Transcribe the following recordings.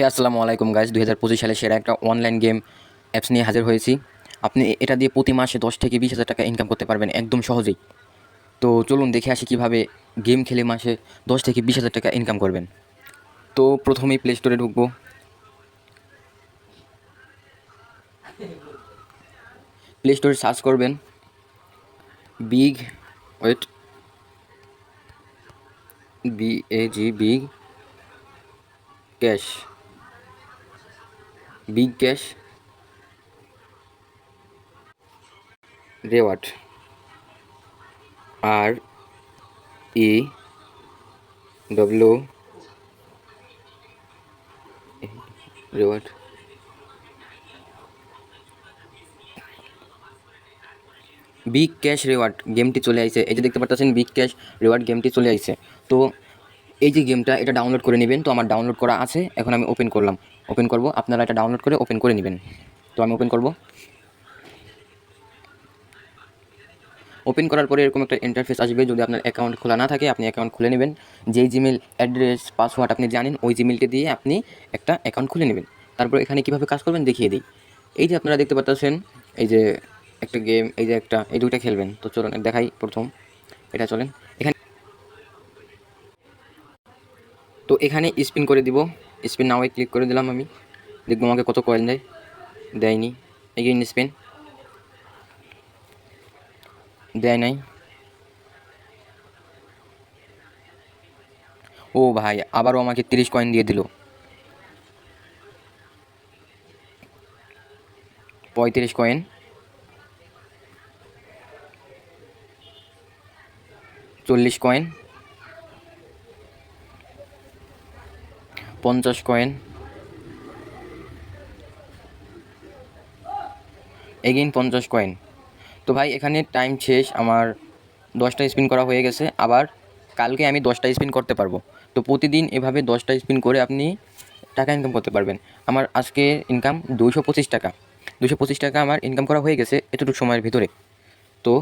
হে, আসসালামু আলাইকুম গাইজ দুই হাজার পঁচিশ সালে সেরা একটা অনলাইন গেম অ্যাপস নিয়ে হাজির হয়েছি। আপনি এটা দিয়ে প্রতি মাসে দশ থেকে বিশ হাজার টাকা ইনকাম করতে পারবেন একদম সহজেই। তো চলুন দেখে আসি কীভাবে গেম খেলে মাসে দশ থেকে বিশ হাজার টাকা ইনকাম করবেন। তো প্রথমেই প্লে স্টোরে ঢুকবো। প্লে স্টোরে সার্চ করবেন। Big wait B A G big cash big cash reward R E W reward big cash reward গেমটি চলে আইছে। এই যে দেখতে পাচ্ছেন বিগ ক্যাশ রেওয়ার্ড গেমটি চলে আইছে। তো এই যে গেমটা, এটা ডাউনলোড করে নেবেন। তো আমার ডাউনলোড করা আছে। এখন আমি ওপেন করলাম। ওপেন করব। আপনারা এটা ডাউনলোড করে ওপেন করে নেবেন। তো আমি ওপেন করব। ওপেন করার পরে এরকম একটা ইন্টারফেস আসবে। যদি আপনার অ্যাকাউন্ট খোলা না থাকে, আপনি অ্যাকাউন্ট খুলে নেবেন। যেই জিমেল অ্যাড্রেস পাসওয়ার্ড আপনি জানেন, ওই জিমেলটি দিয়ে আপনি একটা অ্যাকাউন্ট খুলে নেবেন। তারপর এখানে কীভাবে কাজ করবেন দেখিয়ে দিই। এই যে আপনারা দেখতে পাচ্ছেন, এই যে একটা গেম এই যে একটা, এই দুইটা খেলবেন। তো চলুন দেখাই প্রথম। এটা চলেন। এখানে তো এখানে স্পিন করে দিব। স্পিন নাও ক্লিক করে দিলাম আমি। দেখব আমাকে কত কয়েন দেয়। দেয়নি। Again spin. দেয় নাই। ও ভাই, আবারও আমাকে তিরিশ কয়েন দিয়ে দিল। পঁয়ত্রিশ কয়েন চল্লিশ কয়েন পঞ্চাশ কয়েন এগেইন পঞ্চাশ কয়েন তো ভাই, এখানে টাইম শেষ, আমার দশটা স্পিন করা হয়ে গেছে। আবার কালকে আমি দশটা স্পিন করতে পারব। তো প্রতিদিন এভাবে দশটা স্পিন করে আপনি টাকা ইনকাম করতে পারবেন। আমার আজকে ইনকাম দুশো পঁচিশ টাকা। দুশো পঁচিশ টাকা আমার ইনকাম করা হয়ে গেছে এতটুকু সময়ের ভিতরে। তো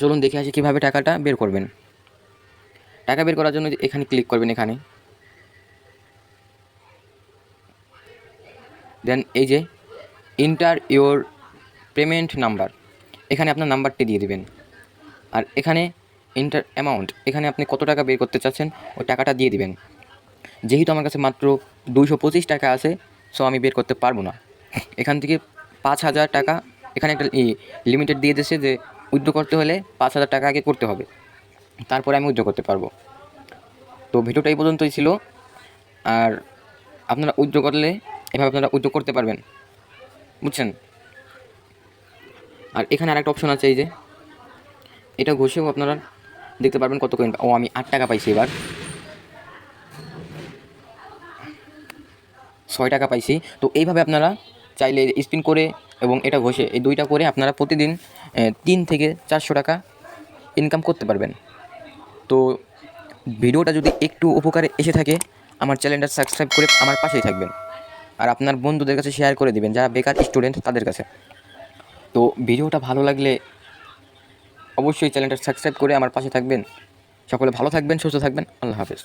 চলুন দেখে আসি কীভাবে টাকাটা বের করবেন। টাকা বের করার জন্য এখানে ক্লিক করবেন এখানে। দেন এই যে ইন্টার ইওর পেমেন্ট নাম্বার এখানে আপনার নাম্বারটি দিয়ে দিবেন। আর এখানে ইন্টার অ্যামাউন্ট এখানে আপনি কত টাকা বের করতে চাচ্ছেন, ওই টাকাটা দিয়ে দিবেন। যেহেতু আমার কাছে মাত্র দুইশো পঁচিশ টাকা আছে সো আমি বের করতে পারব না। এখান থেকে পাঁচ হাজার টাকা, এখানে একটা লিমিটেড দিয়ে দিয়েছে যে, উইথড্র করতে হলে পাঁচ হাজার টাকা আগে করতে হবে। তারপরে আমি উইথড্র করতে পারব। তো ভিডিওটা এই পর্যন্তই ছিল। আর আপনারা উইথড্র করলে এভাবে আপনারা উইথড্র করতে পারবেন। বুঝছেন? আর এখানে আরেকটা অপশন আছে এই যে, এটা ঘষেও আপনারা দেখতে পারবেন কত কয়েন ও, আমি আট টাকা পাইছি এবার। ছয় টাকা পাইছি। তো এইভাবে আপনারা চাইলে স্পিন করে এবং এটা ঘষে, এই দুইটা করে আপনারা প্রতিদিন তিন থেকে চারশো টাকা ইনকাম করতে পারবেন। তো ভিডিওটা যদি একটু উপকারে এসে থাকে আমার চ্যানেলটা সাবস্ক্রাইব করে আমার পাশেই থাকবেন। আর আপনার বন্ধুদের কাছে শেয়ার করে দিবেন, যারা বেকার স্টুডেন্ট তাদের কাছে। তো ভিডিওটা ভালো লাগলে অবশ্যই চ্যানেলটা সাবস্ক্রাইব করে আমার পাশে থাকবেন। সকলে ভালো থাকবেন, সুস্থ থাকবেন। আল্লাহ হাফেজ।